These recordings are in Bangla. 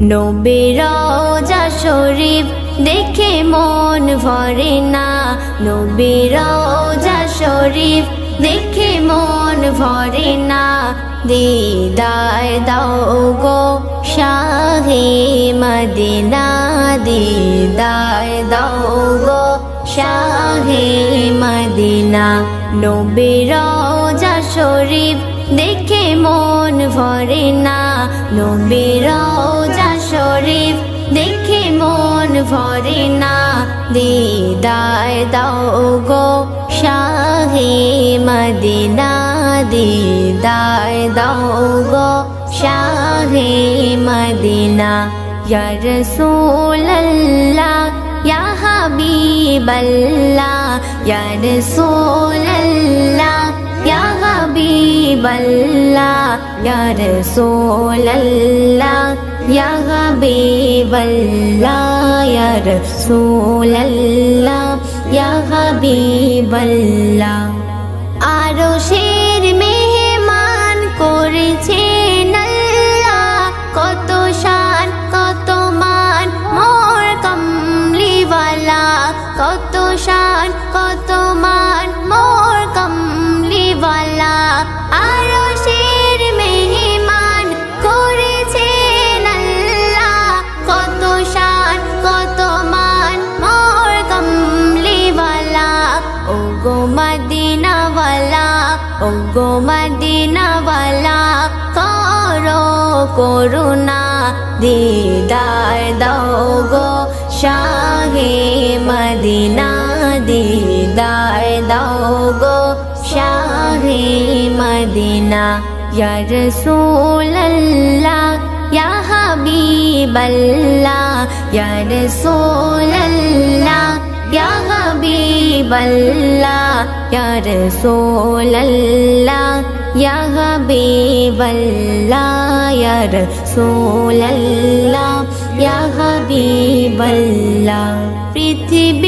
নবীর শরীফ দেখে মন ভরে না। নবীর শরীফ দেখে মন ভরে না। দিদার দাও গো শাহে মদিনা দিদার দাও গো শাহে মদিনা। নবীর শরীফ দেখে মন ভরে না। নবীর শরীফ দেখে মন ভরে না। দিদার দাও গো শাহে মদিনা। দিদার দাও গো শাহে মদিনা। রাসূলুল্লাহ, ইয়া হাবিবাল্লাহ, ইয়া রাসূলুল্লাহ। ইয়া হাবিবাল্লাহ ইয়া রাসূলুল্লাহ ইয়া হাবিবাল্লাহ আরও শের মেহমান করেছেন আল্লাহ কত শান কত মান মোর কমলিওয়ালা কত শান কত মান মোর কমলিওয়ালা আরও গো মদিনাওয়ালা করো করুণা দিদার দাও গো। শাহে মদিনা দিদার দাও গো। শাহে মদিনা রাসূলুল্লাহ, ইয়া হাবিবাল্লাহ, ইয়া রাসূলুল্লাহ ইয়া হাবিবাল্লাহ ইয়া রাসূলুল্লাহ ইয়া হাবিবাল্লাহ ইয়া রাসূলুল্লাহ ইয়া পৃথিবীর যতখানে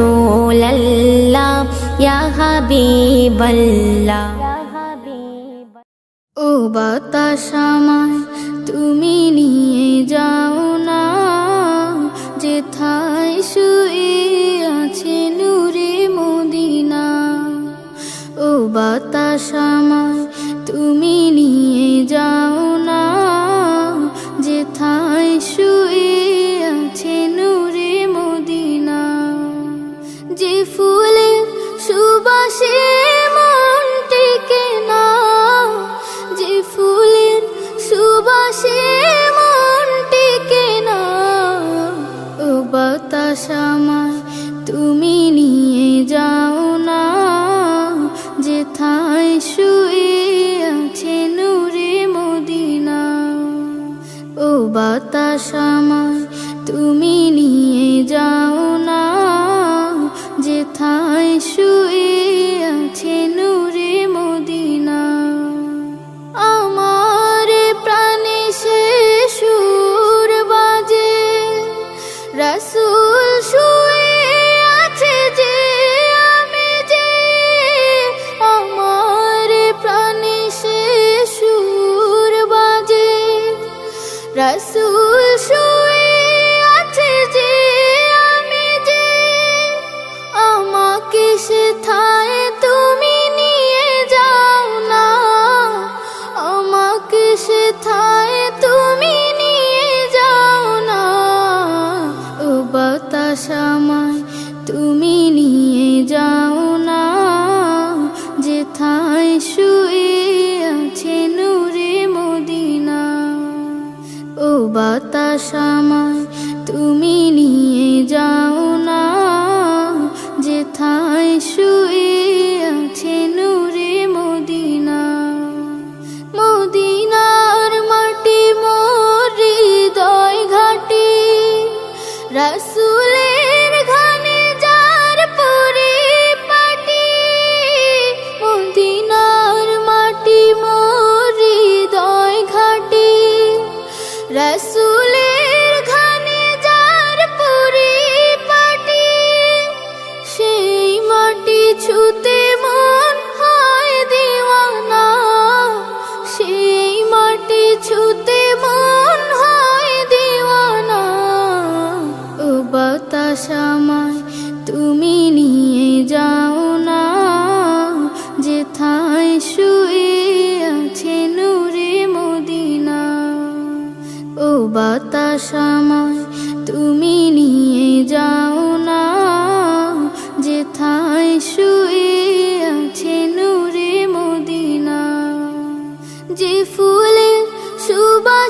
রাসূলুল্লাহ ইয়া হাবিবাল্লাহ ও বাতাস আমায় তুমি নিয়ে যাও না যেথায় শুয়ে আছে নূরে মদিনা ও বাতাস আমায় তুমি নিয়ে যাও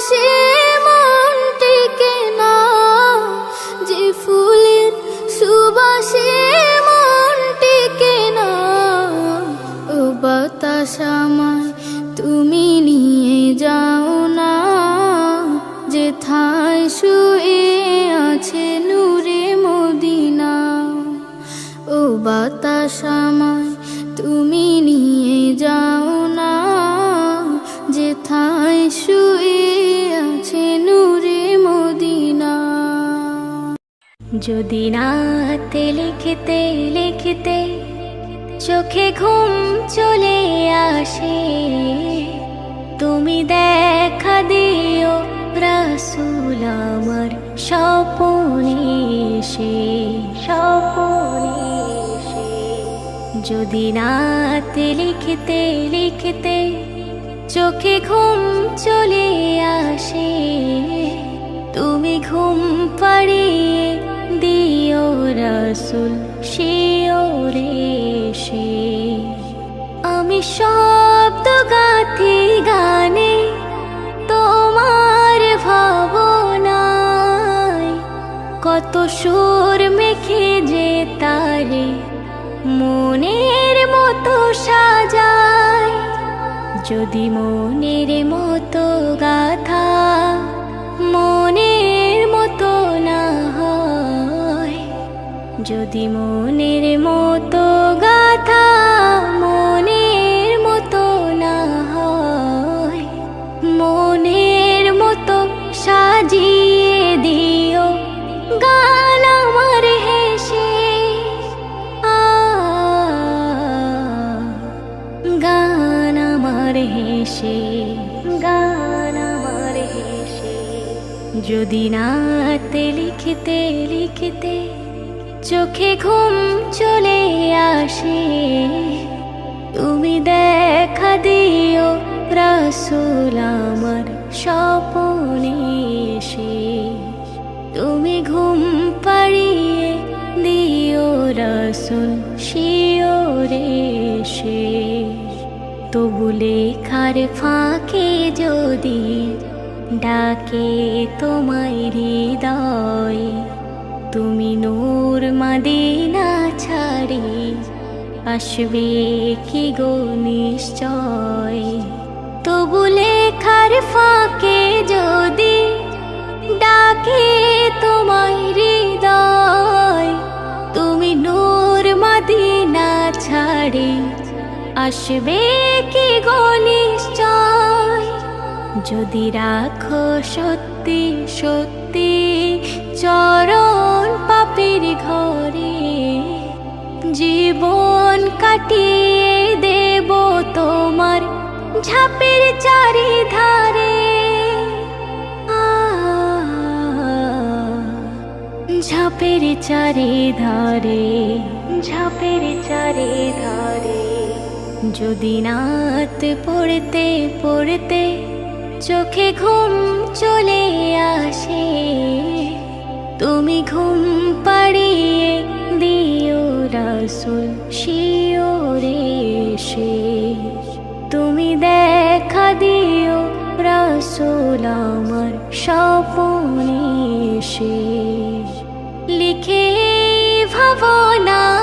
see যদি নাতে লিখতে লিখতে চোখে ঘুম চলে আসে, তুমি দেখা দিও রাসুল আমার স্বপনে সে স্বপনে। যদি নাতে লিখতে লিখতে চোখে ঘুম চলে আসে, তুমি ঘুম পাড়িয়ে দিও রসুল শিওরে সে আমি শব্দ গাথি গানে, তোমার ভাবনায়। কত সুর মেখে যে তারে মনের মতো সাজায়। যদি মনের মতো গাথা যদি মনের মতো গাথা মনের মতো না হয়, মনের মতো সাজিয়ে দিও গান আমার হেসে। গান আমার হেসে, গান আমার হেসে। যদি নাতে লিখতে লিখতে চোখে ঘুম চলে আসে। তুমি দেখা দিও রাসুল আমার স্বপনে এসে। তুমি ঘুম পাড়িয়ে দিও রসুল শিওরে সে তবু লেখার ফাঁকে যদি ডাকে তোমায় হৃদয় তুমি নূর মাদিনা ছাড়ি আসবে কি গো নিশ্চয়? তবু লেখার ফাঁকে যদি ডাকে তোমায় হৃদয়, তুমি নূর মাদিনা ছাড়ি আসবে কি গো নিশ্চয়? যদি রাখো সত্যি সত্যি চরণ পাপের ঘরে জীবন কাটিয়ে দেব তোমার ঝাপের চারিধারে। ঝাপের চারিধারে, ঝাপের চারে ধারে যদি নাত পড়তে পড়তে চোখে ঘুম চলে আসে তুমি ঘুম পাড়িয়ে দিও রাসুল, শিওরে সে তুমি দেখা দিও রাসুল আমার স্বপনে সে লিখে ভাবনা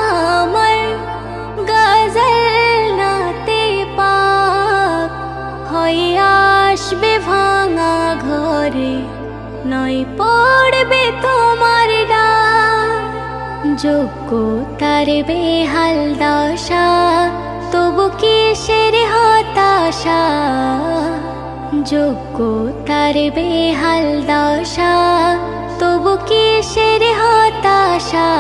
যোগ্য, তার বেহাল দশা, তবু কিসের হতাশা? যোগ্য, তার বেহাল দশা, তবু কিসের হতাশা?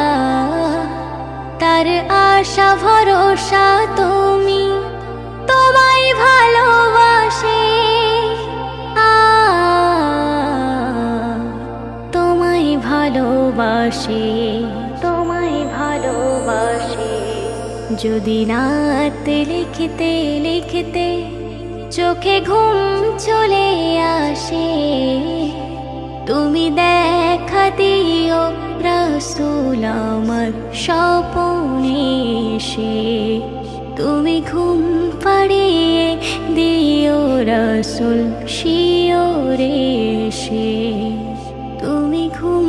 তার আশা, ভরসা তুমি তোমায় ভালোবাসে। তোমায় ভালোবাসে। ভালোবাসে। যদি রাত লিখতে লিখতে চোখে ঘুম চলে আসে, তুমি দেখা দিও রসুল আমার স্বপনে সে তুমি ঘুম পাড়িয়ে দিও রসুল শিওরে সে তুমি ঘুম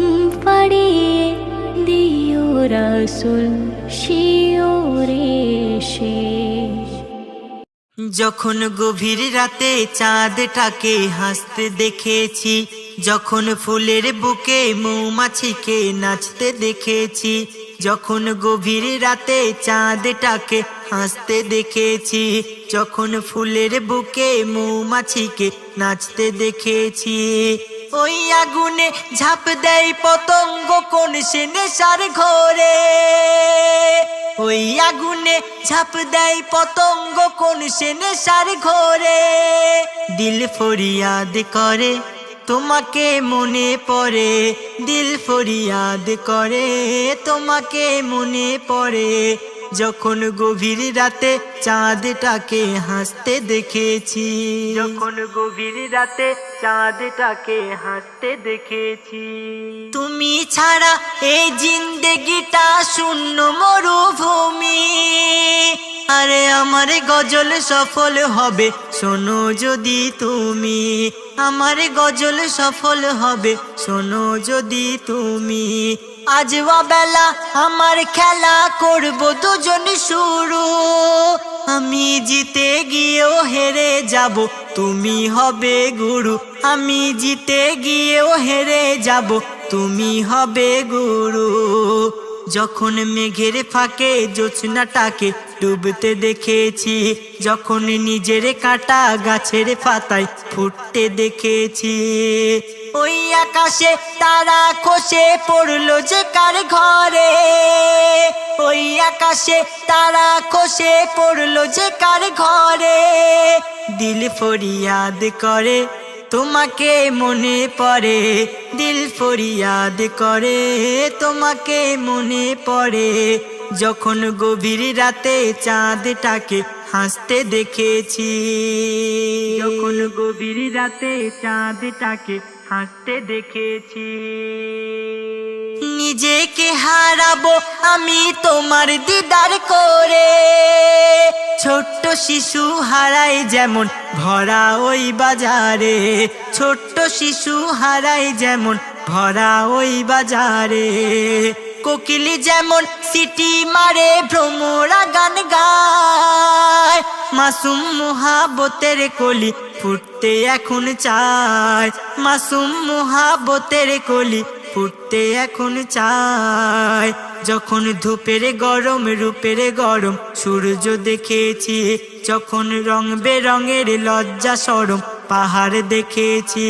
রসুল শিওরে সে যখন গভীর রাতে চাঁদটাকে হাসতে দেখেছি, যখন ফুলের বুকে মৌমাছিকে নাচতে দেখেছি, যখন গভীর রাতে চাঁদটাকে হাসতে দেখেছি, যখন ফুলের বুকে মৌমাছিকে নাচতে দেখেছি ওই আগুনে ঝাঁপ দেয় পতঙ্গ কোন সে নেশার ঘরে। ওই আগুনে ঝাঁপ দেয় পতঙ্গ কোন সে নেশার ঘরে। দিল ফরিয়াদ করে, তোমাকে মনে পড়ে। দিল ফরিয়াদ করে, তোমাকে মনে পড়ে। যখন গভীর রাতে চাঁদটাকে হাসতে দেখেছি। যখন গভীর রাতে চাঁদটাকে হাসতে দেখেছি। তুমি ছাড়া এই জিন্দেগিটা শূন্য মরুভূমি। আরে আমার গজল সফল হবে, শোনো যদি তুমি। আমার গজল সফল হবে, শোনো যদি তুমি। আজ বেলা আমার খেলা করব দুজন শুরু। আমি জিতে গিয়েও হেরে যাব তুমি হবে গুরু, আমি জিতে গিয়েও হেরে যাব। তুমি হবে গুরু, যখন মেঘের ফাঁকে জোছনাটাকে ডুবতে দেখেছি, যখন নিজের কাটা গাছের পাতায় ফুটতে দেখেছি। ওই আকাশে তারা খসে পড়ল যে কার ঘরে। ওই আকাশে তারা খসে পড়ল যে কার ঘরে। দিল ফরিয়াদ করে, তোমাকে মনে পড়ে। দিল ফরিয়াদ করে, তোমাকে মনে পড়ে। যখন গভীর রাতে চাঁদটাকে হাসতে দেখেছি। যখন গভীর রাতে চাঁদটাকে হাসতে দেখেছি। নিজেকে হারাবো আমি তোমার দিদার করে। ছোট্ট শিশু হারাই যেমন ভরা ওই বাজারে। ছোট্ট শিশু হারাই যেমন ভরা ওই বাজারে। কোকিলি যেমন সিটি মারে, ভ্রমরা গান গায়। মাসুম মোহাবতের কলি ফুটতে এখন চায়। মাসুম মোহাবতের কলি ফুটতে এখন চায়। যখন ধূপের গরম, রূপের গরম, সূর্য দেখেছি, যখন রং বেরঙের লজ্জা সরম, পাহাড় দেখেছি।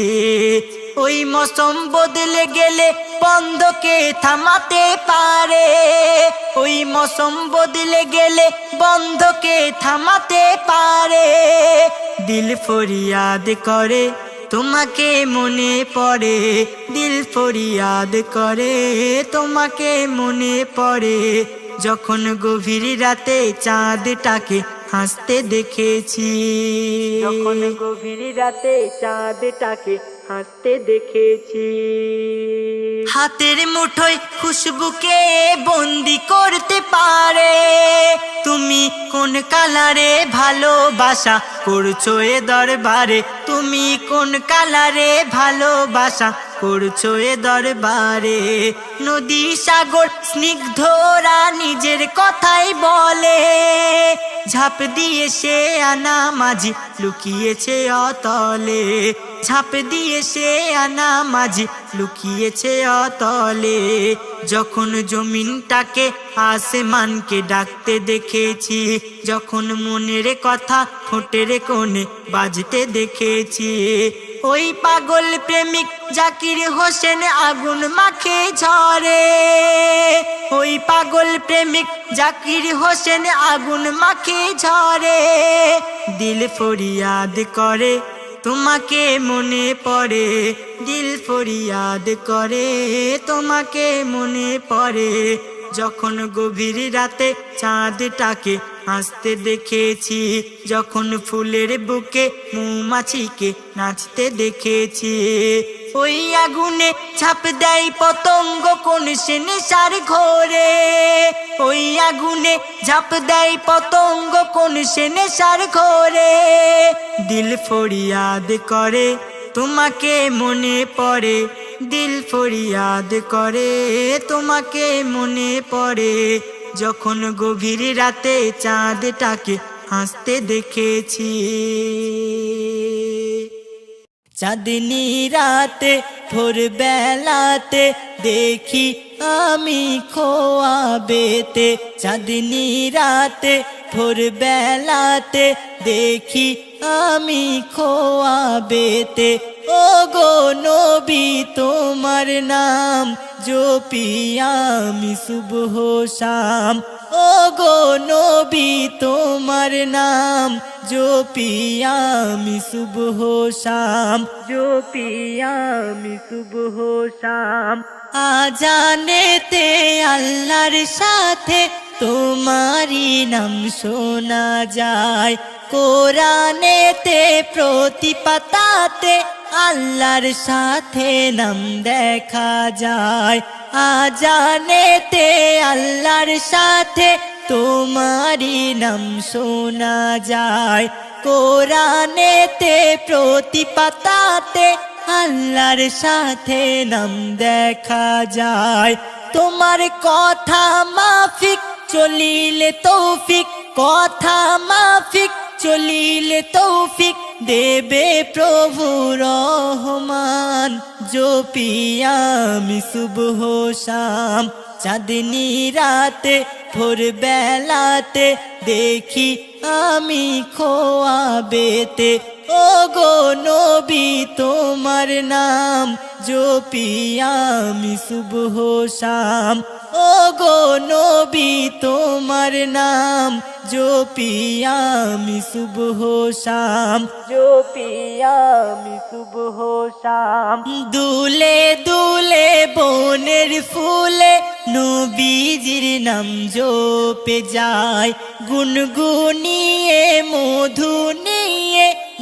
ওই মৌসুম বদলে গেলে বন্ধকে থামাতে পারে। ওই মৌসুম বদলে গেলে বন্ধকে থামাতে পারে। দিল ফরিয়াদ করে, তোমাকে মনে পড়ে। দিল ফরিয়াদ করে, তোমাকে মনে পড়ে। যখন গভীর রাতে চাঁদটাকে হাসতে দেখেছি। যখন গভীর রাতে চাঁদটাকে হাসতে দেখেছি। হাতের মুঠোয় খুশবুকে বন্দি করতে পারে। তুমি কোন কালারে ভালোবাসা করছ এ দরবারে? তুমি কোন কালারে ভালোবাসা করছ এ দরবারে? নদী সাগর স্নিগ্ধরা নিজের কথাই বলে। ঝাঁপ দিয়ে সে আনা মাঝি লুকিয়েছে অতলে। ঝাঁপ দিয়ে সে আনা মাঝি লুকিয়েছে অতলে। যখন জমিনটাকে আসমানকে ডাকতে দেখেছি, যখন মনের কথা ঠোঁটের কোণে বাজতে দেখেছি ওই পাগল প্রেমিক জাকির হোসেন আগুন মাখে ঝরে ওই পাগল প্রেমিক জাকির হোসেন আগুন মাখে ঝরে দিল ফরিয়াদ করে, তোমাকে মনে পড়ে। দিল ফরিয়াদ করে, তোমাকে মনে পড়ে। যখন গভীর রাতে চাঁদটাকে হাসতে দেখেছি, যখন ফুলের বুকে মৌমাছিকে নাচতে দেখেছি। ওই আগুনে ছাপ দেয় পতঙ্গ, কোন সে নেশার ঘোরে। ওই আগুনে ঝাপ দেয় পতঙ্গ, কোন সে নেশার ঘোরে। দিল ফরিয়াদ করে, তোমাকে মনে পড়ে। দিল ফরিয়াদ করে, তোমাকে মনে পড়ে। যখন গভীর রাতে চাঁদটাকে হাসতে দেখেছি। চাঁদনি রাতে ভোর বেলাতে দেখি আমি খোয়া বেতে। চাঁদনি রাতে ভোর বেলাতে দেখি আমি খোয়া বেতে। ও গো নবী, তোমার নাম জপি আমি শুভ শাম ও গো নবী তোমার নাম জপি আমি শুভ শাম জপি আমি শুভ শাম আজানেতে আল্লাহর সাথে তোমারি নাম শোনা যায় কোরআনেতে প্রতি পাতাতে আল্লাহর সাথে নাম দেখা যায়। আজানেতে আল্লাহর সাথে তোমারি নাম শোনা যায়। কোরআনেতে প্রতি পাতাতে আল্লাহর সাথে নাম দেখা যায়। তোমার কথা মাফিক, চলিলে তৌফিক, কথা মাফিক চলিলে তৌফিক দেবে প্রভু রহমান। জোপিয়ামি শুভ শাম। চাঁদনি রাতে ভোর বেলাতে দেখি আমি খোয়া বেতে। ও গো নবী তোমার নাম জপিয়ামি শুভ শাম। ও গো নবী তোমার নাম জপিয়ামি শুভ শাম। জপিয়ামি শুভ শাম। দুলে দুলে বনের ফুলে নবীজির নাম জপে যায়। গুনগুনিয়ে মধু নিয়ে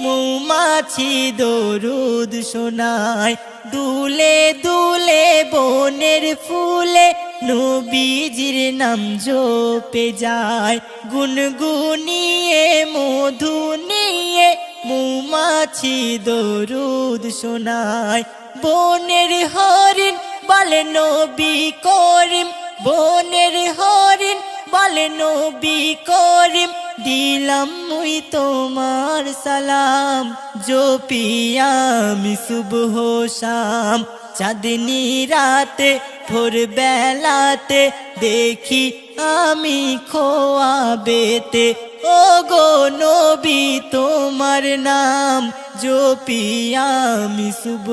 মৌমাছি দরুদ শোনায়। দুলে দুলে বনের ফুলে নবীজির নাম জপে যায়। গুনগুনিয়ে, মধু নিয়ে মৌমাছি দরুদ শোনায়। বনের হরিণ বলে নবী করিম। বনের হরিণ বলে নবী করিম। দিলাম মুই তোমার সালাম জপিয়ামি শুভ শাম। চাঁদনি রাতে ভোর বেলাতে দেখি আমি খোয়া বেতে। ও গো নবী, তোমার নাম জপিয়ামি শুভ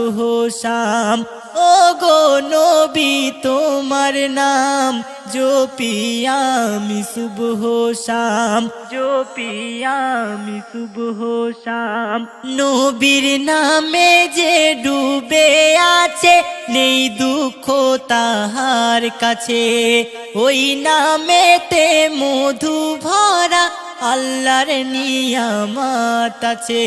শাম। ও গো নবী তোমার নাম জো জপিয়ামি শুভ শাম। জপিয়ামি শুভ শাম। নবীর নামে যে ডুবে আছে আছে নেই দুঃখ তাহার কাছে। ওই নামেতে মধু ভরা আল্লাহর নিয়ামত আছে।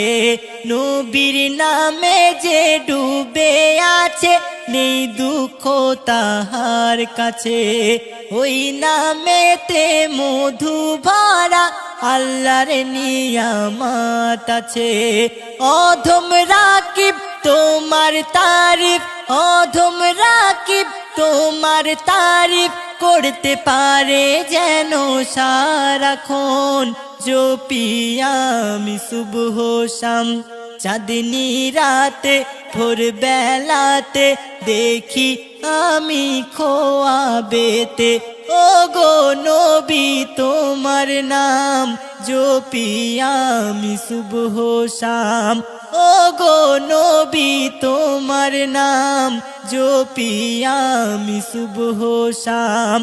নবীর নামে যে ডুবে আছে, নেই দুঃখ তাহার কাছে। ওই নামেতে মধু ভরা আল্লাহর নিয়ামত আছে। অধম রাকিব তোমার তারিফ অধম রাকিব তোমার তারিফ করতে পারে যেন সারাক্ষণ। জপিয়ামি শুভ শাম চাঁদনি রাতে ভোর বেলাতে দেখি আমি খোয়া বেতে। ও গো নবী, তোমার নাম জপিয়ামি শুভ শাম। ও গো নবী, তোমার নাম জপিয়ামি শুভ শাম।